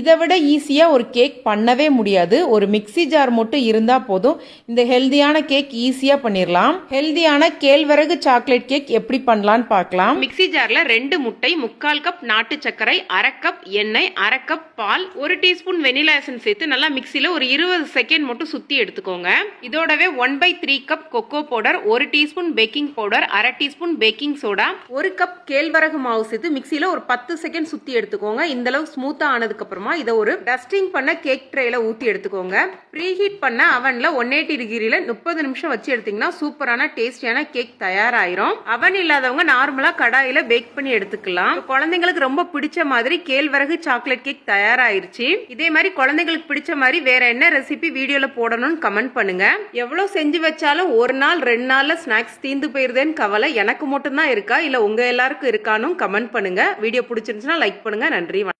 இதை விட ஈஸியாக ஒரு கேக் பண்ணவே முடியாது. ஒரு மிக்ஸி ஜார் மட்டும் இருந்தால் போதும். இந்த ஹெல்தியான கேக் ஈஸியாக பண்ணிடலாம் ஹெல்தியான கேழ்வரகு சாக்லேட் கேக் எப்படி பண்ணலான்னு பார்க்கலாம் மிக்ஸி ஜாரில் ரெண்டு முட்டை முக்கால் கப் நாட்டு சர்க்கரை அரை கப் எண்ணெய் அரை கப் பால் ஒரு டீஸ்பூன் வெனிலா எசன் சேர்த்து நல்லா மிக்சியில் ஒரு இருபது செகண்ட் மட்டும் சுற்றி எடுத்துக்கோங்க. இதோடவே one by three cup cocoa powder ஒரு டீஸ்பூன் பேக்கிங் பவுடர் அரை டீஸ்பூன் பேக்கிங் சோடா ஒரு கப் கேழ்வரகு மாவு சேர்த்து மிக்சியில் ஒரு பத்து செகண்ட் சுற்றி எடுத்துக்கோங்க. இந்த அளவு ஆனதுக்கப்புறம் ஆனதுக்கு இதை ஒரு டஸ்டிங் பண்ண கேக் ட்ரேல ஊற்றி எடுத்துக்கோங்க. ப்ரீ ஹீட் பண்ண அவனில் ஒன் எயிட்டி டிகிரியில் முப்பது நிமிஷம் வச்சு எடுத்தீங்கன்னா சூப்பரான டேஸ்டியான கேக் தயாராயிரும். அவன் இல்லாதவங்க நார்மலாக கடாயில் பேக் பண்ணி எடுத்துக்கலாம். குழந்தைங்களுக்கு ரொம்ப பிடிச்ச மாதிரி கேழ்வரகு சாக்லேட் கேக் தயாராயிருச்சு. இதே மாதிரி குழந்தைங்களுக்கு பிடிச்ச மாதிரி வேற என்ன ரெசிபி வீடியோவில் போடணும்னு கமெண்ட் பண்ணுங்க. எவ்வளோ செஞ்சு வச்சாலும் ஒரு நாள் ரெண்டு நாளில் ஸ்நாக்ஸ் தீந்து போயிருதேன்னு கவலை எனக்கு மட்டும்தான் இருக்கா? இல்லை உங்கள் எல்லாருக்கும் இருக்கானும் கமெண்ட் பண்ணுங்க. வீடியோ பிடிச்சிருந்துச்சுன்னா லைக் பண்ணுங்க. நன்றி வணக்கம்.